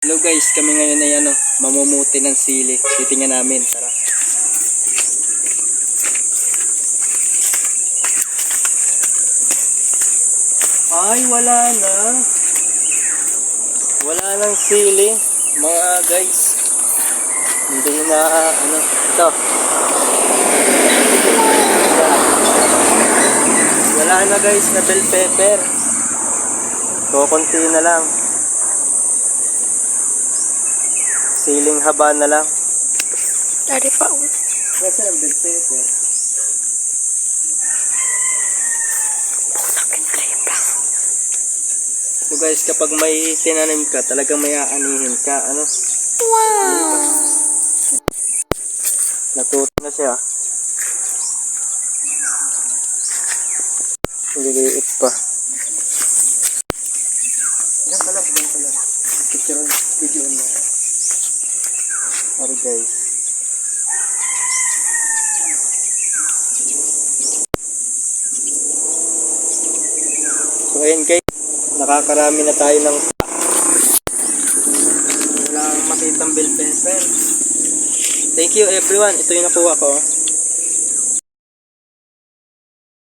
Hello guys, kami ngayon ay ano, mamumuti ng sili. Titingnan namin, tara. Ay, wala na. Wala nang sili, mga guys. Hindi na, ano, ito. Wala na guys na bell pepper. Kukunti na lang. Siling haba na lang. Dari pa. oh. Kasi ang bell pepper. So guys, kapag may tinanim ka, talagang may aanihin ka. Ano? Wow! Natuto na siya. Liliit pa. Diyan pa lang, diyan pa lang. Picture, video mo. Sorry guys. So ayun guys, nakakarami na tayo ng wala makitang bell pepper. Thank you everyone. Ito yung nakuha ko.